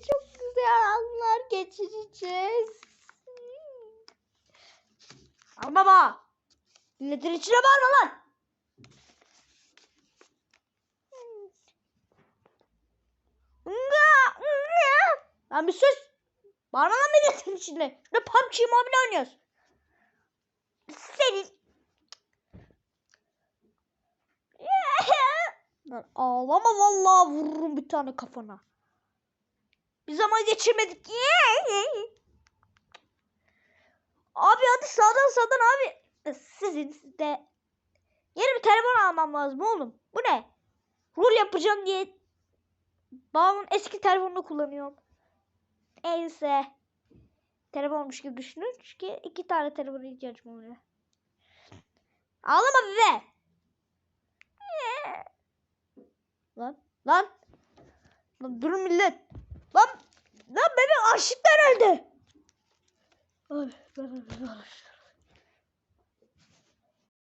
çok güzel anlar geçireceğiz. Ama baba. Milletin içine bağırma lan. Lan bir sus. Bağırma lan milletin içinde. Şurada PUBG Mobile oynuyoruz. Senin. Lan ağlama vallahi vururum bir tane kafana. Bir zaman geçirmedik. Abi hadi sağdan sağdan abi. Sizin de yeni bir telefon almam lazım oğlum. Bu ne? Rol yapacağım diye babamın eski telefonunu kullanıyorum. Neyse. Telefonmuş gibi düşünün. Çünkü iki tane telefona ihtiyacım oluyor. Ağlama be. Lan lan. Lan durun millet. Açlıktan öldü. Ay, ben- ben- ben-